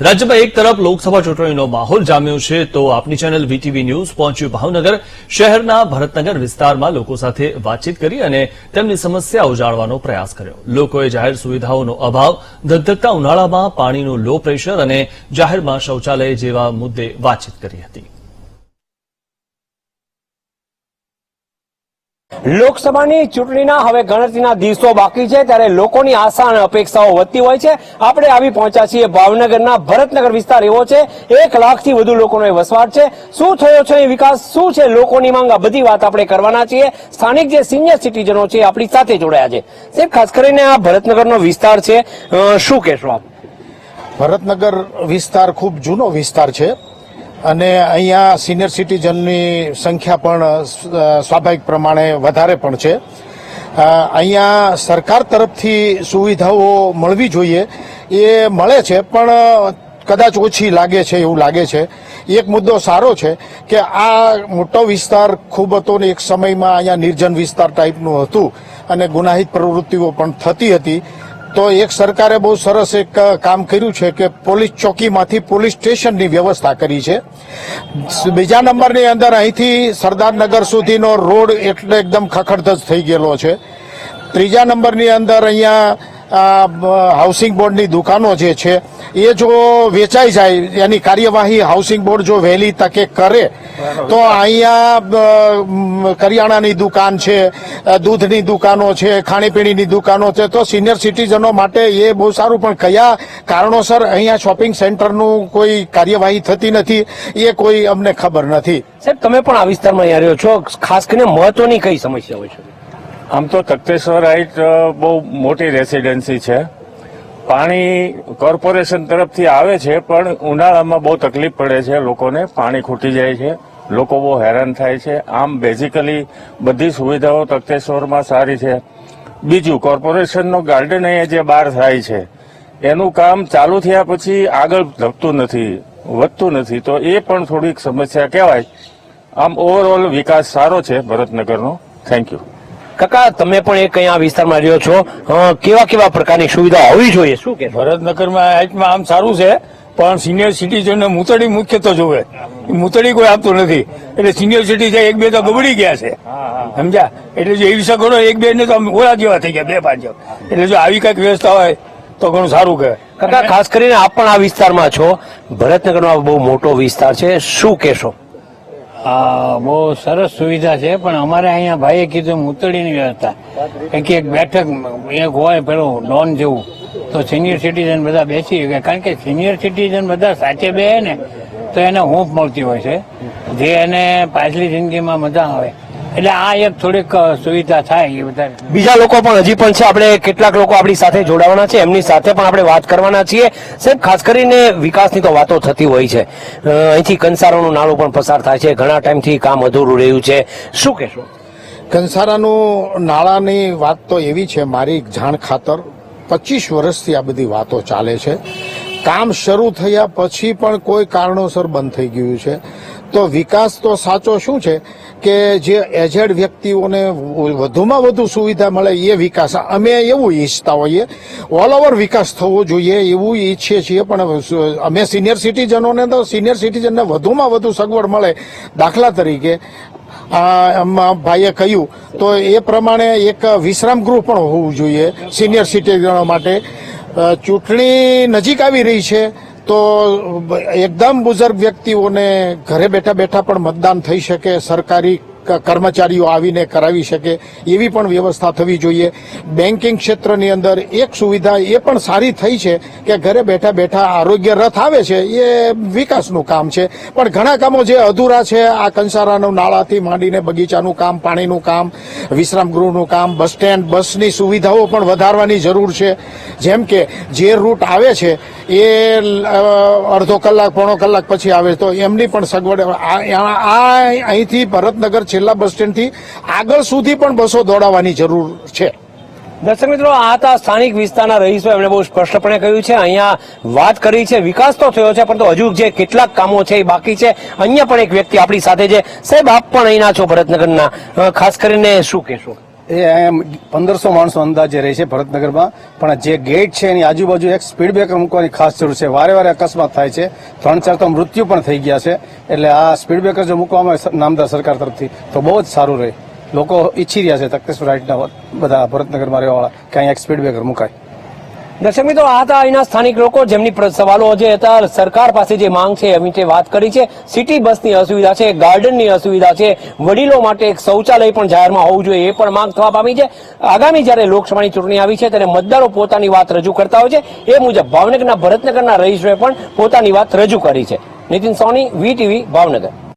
રાજ્યમાં એક તરફ લોકસભા ચૂંટણીનો માહોલ જામ્યો છે, તો આપની ચેનલ વીટીવી ન્યૂઝ પહોંચ્યું ભાવનગર. શહેરના ભરતનગર વિસ્તારમાં લોકો સાથે વાતચીત કરી અને તેમની સમસ્યાઓ જાણવાનો પ્રયાસ કર્યો. લોકોએ જાહેર સુવિધાઓનો અભાવ ધગધગતા ઉનાળામાં પાણીનું લો પ્રેશર અને જાહેરમાં શૌચાલય જેવા મુદ્દે વાતચીત કરી હતી. લોકસભાની ચૂંટણીના હવે ગણતરીના દિવસો બાકી છે, ત્યારે લોકોની આશા અને અપેક્ષાઓ વધતી હોય છે. આપણે આવી પહોંચ્યા છીએ ભાવનગરના ભરતનગર વિસ્તાર એવો છે, એક લાખથી વધુ લોકોનો વસવાટ છે. શું થયો છે વિકાસ? શું છે લોકોની માંગ? આ બધી વાત આપણે કરવાના છીએ. સ્થાનિક જે સિનિયર સિટીઝનો છે આપણી સાથે જોડાયા છે. સાહેબ, ખાસ કરીને આ ભરતનગરનો વિસ્તાર છે. શું કહેશો આપ? ભરતનગર વિસ્તાર ખૂબ જૂનો વિસ્તાર છે. અને અહીંયા સિનિયર સિટીઝનની સંખ્યા પણ સ્વાભાવિક પ્રમાણે વધારે પણ છે. અહીંયા સરકાર તરફથી સુવિધાઓ મળવી જોઈએ. એ મળે છે, પણ કદાચ ઓછી લાગે છે, એવું લાગે છે. એક મુદ્દો સારો છે કે આ મોટો વિસ્તાર ખૂબ હતો ને એક સમયમાં અહીંયા નિર્જન વિસ્તાર ટાઈપનું હતું અને ગુનાહિત પ્રવૃત્તિઓ પણ થતી હતી. તો એક સરકારે બહુ સરસ એક કામ કર્યું છે કે પોલીસ ચોકીમાંથી પોલીસ સ્ટેશનની વ્યવસ્થા કરી છે. બીજા નંબરની અંદર અહીંથી સરદારનગર સુધીનો રોડ એટલે એકદમ ખખડધજ થઈ ગયેલો છે. ત્રીજા નંબરની અંદર અહીંયા હાઉસિંગ બોર્ડની દુકાનો જે છે એ જો વેચાઈ જાય એની કાર્યવાહી હાઉસિંગ બોર્ડ જો વહેલી તકે કરે તો અહીંયા કરિયાણાની દુકાન છે દૂધની દુકાનો છે ખાણીપીણીની દુકાનો છે તો સિનિયર સિટીઝનો માટે એ બહુ સારું. પણ કયા કારણોસર અહીંયા શોપિંગ સેન્ટરનું કોઈ કાર્યવાહી થતી નથી એ કોઈ અમને ખબર નથી. સાહેબ તમે પણ આ વિસ્તારમાં અહીંયા રહ્યો છો. ખાસ કરીને મહત્વની કઈ સમસ્યા હોય છે? આમ તો તખતેશ્વર હાઈટ બહુ મોટી રેસિડેન્સી છે. પાણી કોર્પોરેશન તરફથી આવે છે, પણ ઉનાળામાં બહુ તકલીફ પડે છે લોકોને. પાણી ખૂટી જાય છે, લોકો બહુ હેરાન થાય છે. આમ બેઝિકલી બધી સુવિધાઓ તખતેશ્વરમાં સારી છે. બીજું, કોર્પોરેશનનો ગાર્ડન અહીંયા જે બહાર થાય છે, એનું કામ ચાલુ થયા પછી આગળ ધપતું નથી, વધતું નથી. તો એ પણ થોડીક સમસ્યા કહેવાય. આમ ઓવરઓલ વિકાસ સારો છે ભરતનગરનો. થેન્ક યુ કાકા તમે પણ એક અહીંયા વિસ્તારમાં રહ્યો છો. કેવા કેવા પ્રકારની સુવિધા હોવી જોઈએ? શું કે ભરતનગરમાં હાઈટમાં આમ સારું છે પણ સિનિયર સિટીઝનને મૂતળી મુખ્ય તો જોવે. મૂતળી કોઈ આપતું નથી. એટલે સિનિયર સિટીઝન એક બે તો ગબડી ગયા છે. સમજ્યા? એટલે જો એવી સગવડો એક બે ને તો ઓળા ઓલા જેવા થઈ ગયા બે પાંચ જેવા. એટલે જો આવી કંઈક વ્યવસ્થા હોય તો ઘણું સારું કહેવાય. કાકા ખાસ કરીને આપ પણ આ વિસ્તારમાં છો. ભરતનગરનો આ બહુ મોટો વિસ્તાર છે. શું કહેશો? બહુ સરસ સુવિધા છે, પણ અમારે અહીંયા ભાઈએ કીધું મૂતળીની વ્યવસ્થા એક એક બેઠક, એક હોય પેલું લોન જેવું. તો સિનિયર સિટીઝન બધા બેસી શકે કારણ કે સિનિયર સિટીઝન બધા સાચે બે ને, તો એને હૂંફ મળતી હોય છે. જે એને પાછલી જિંદગીમાં મજા આવે. એટલે આ એક થોડીક સુવિધા થાય એ બધા બીજા લોકો પણ હજી પણ છે. આપણે કેટલાક લોકો આપણી સાથે જોડાવાના છે. એમની સાથે પણ આપણે વાત કરવાના છીએ. સાહેબ ખાસ કરીને વિકાસની તો વાતો થતી હોય છે. અહીંથી કંસારાનું નાળું પણ પસાર થાય છે. ઘણા ટાઈમથી કામ અધૂરું રહ્યું છે. શું કહેશો? કંસારાનું નાણાંની વાત તો એવી છે મારી જાણ ખાતર પચીસ વર્ષથી આ બધી વાતો ચાલે છે. કામ શરૂ થયા પછી પણ કોઈ કારણોસર બંધ થઈ ગયું છે. તો વિકાસ તો સાચો શું છે? કે જે એજેડ વ્યક્તિઓને વધુમાં વધુ સુવિધા મળે એ વિકાસ. અમે એવું ઈચ્છતા હોઈએ ઓલ ઓવર વિકાસ થવો જોઈએ એવું ઈચ્છીએ છીએ, પણ અમે સિનિયર સિટીઝનોને તો સિનિયર સિટીઝનને વધુમાં વધુ સગવડ મળે દાખલા તરીકે. ભાઈએ કહ્યું, તો એ પ્રમાણે એક વિશ્રામ ગૃહ પણ હોવું જોઈએ સિનિયર સિટીઝનો માટે. ચૂંટણી નજીક આવી રહી છે. તો એકદમ બુઝુર્ગ વ્યક્તિઓને ઘરે બેઠા બેઠા પણ મતદાન થઈ શકે સરકારી કર્મચારીઓ આવીને કરાવી શકે એવી પણ વ્યવસ્થા થવી જોઈએ. બેન્કિંગ ક્ષેત્રની અંદર એક સુવિધા એ પણ સારી થઈ છે કે ઘરે બેઠા બેઠા આરોગ્ય રથ આવે છે, એ વિકાસનું કામ છે. પણ ઘણા કામો જે અધૂરા છે, આ કંસારાનું નાળાથી માંડીને બગીચાનું કામ, પાણીનું કામ, વિશ્રામ ગૃહનું કામ, બસ સ્ટેન્ડ, બસની સુવિધાઓ પણ વધારવાની જરૂર છે. જેમ કે જે રૂટ આવે છે, એ અડધો કલાક, પોણો કલાક પછી આવે તો એમની પણ સગવડ, આ અહીંથી ભરતનગર છેલ્લા બસ સ્ટેન્ડથી આગળ સુધી પણ બસો દોડાવવાની જરૂર છે. દર્શક મિત્રો, આ હતા સ્થાનિક વિસ્તારના રહીશો. એમણે બહુ સ્પષ્ટપણે કહ્યું છે, અહીંયા વાત કરી છે, વિકાસ તો થયો છે, પરંતુ હજુ જે કેટલાક કામો છે એ બાકી છે. અહીંયા પણ એક વ્યક્તિ આપણી સાથે છે. સાહેબ, આપ પણ અહીંના છો ભરતનગરના. ખાસ કરીને શું કહેશો? એ પંદરસો માણસો અંદાજે રહે છે ભરતનગરમાં. પણ જે ગેટ છે એની આજુબાજુ એક સ્પીડ બ્રેકર મૂકવાની ખાસ જરૂર છે. વારે વારે અકસ્માત થાય છે. ત્રણ ચાર તો મૃત્યુ પણ થઈ ગયા છે. એટલે આ સ્પીડ બ્રેકર જો મૂકવામાં આવે નામદાર સરકાર તરફથી, તો બહુ જ સારું રહે. લોકો ઈચ્છી રહ્યા છે તકતેશ્વર રાઈટના બધા ભરતનગરમાં રહેવાવાળા કે અહીંયા એક સ્પીડ બ્રેકર મુકાય. દર્શક મિત્રો, આ હતા અહીંના સ્થાનિક લોકો જેમની સવાલો જે હતા. સરકાર પાસે જે માંગ છે એમ તે વાત કરી છે. સિટી બસની અસુવિધા છે, ગાર્ડનની અસુવિધા છે. વડીલો માટે એક શૌચાલય પણ જાહેરમાં હોવું જોઈએ એ પણ માંગ થવા પામી છે. આગામી જ્યારે લોકસભાની ચૂંટણી આવી છે, ત્યારે મતદારો પોતાની વાત રજૂ કરતા હોય છે. એ મુજબ ભાવનગરના ભરતનગરના રહીશોએ પણ પોતાની વાત રજૂ કરી છે. નીતિન સોની વીટીવી ભાવનગર.